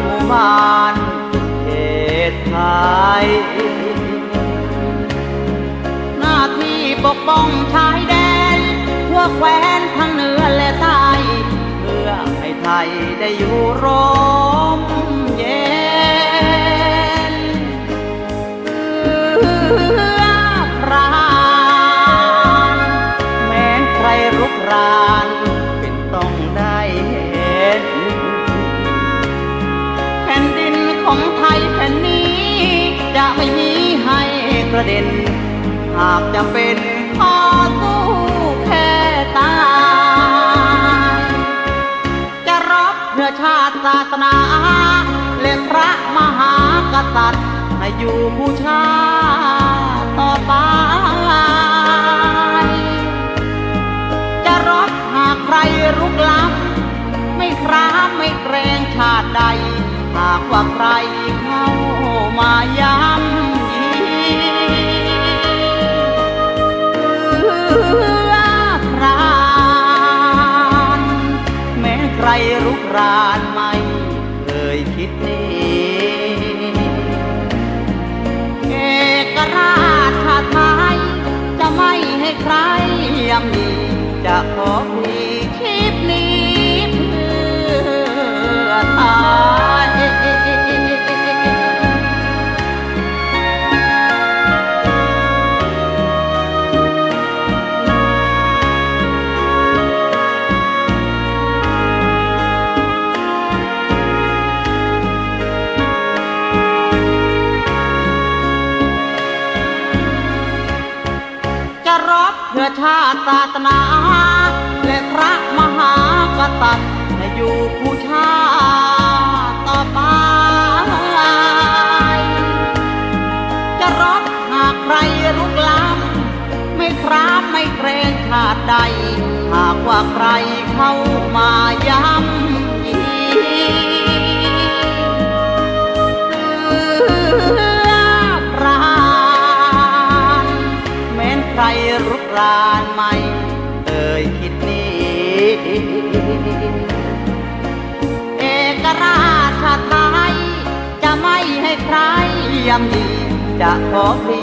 หมู่บ้านเขตไทยหน้าที่ปกป้องชายแดน ทั่วแคว้นทั้งเหนือและใต้เพื่อให้ไทยได้อยู่ร่มเย็นเพื่อพรานแม้ใครรุกรานเป็นต้อง ของไทยแผ่นนี้ จะไม่มีให้กระเด็น หากจะเป็นขอสู้แค่ตาย จะรบเพื่อชาติศาสนา และพระมหากษัตริย์ให้อยู่บูชาต่อไปจะรบหากใครรุกล้ำไม่คร้ามไม่เกรงชาติใดหาก ว่าใครเข้ามาย้ำยีเพื่อพรานแม้ใครรุกรานไม่เคยคิดนี้เอกราชชาติไทยจะไม่ให้ใครยำยีจะขอพ รบเพื่อชาติศาสนา และพระมหากษัตริย์ให้อยู่ผู้ชาติต่อไปจะรบหากใครรุกล้ำไม่คร้ามไม่เกรงชาติใด หากว่าใครเข้ามาย้ำ การไม่เอ่ยคิดนี้ เอกราชไทย จะไม่ให้ใครยำยีจะขอพลี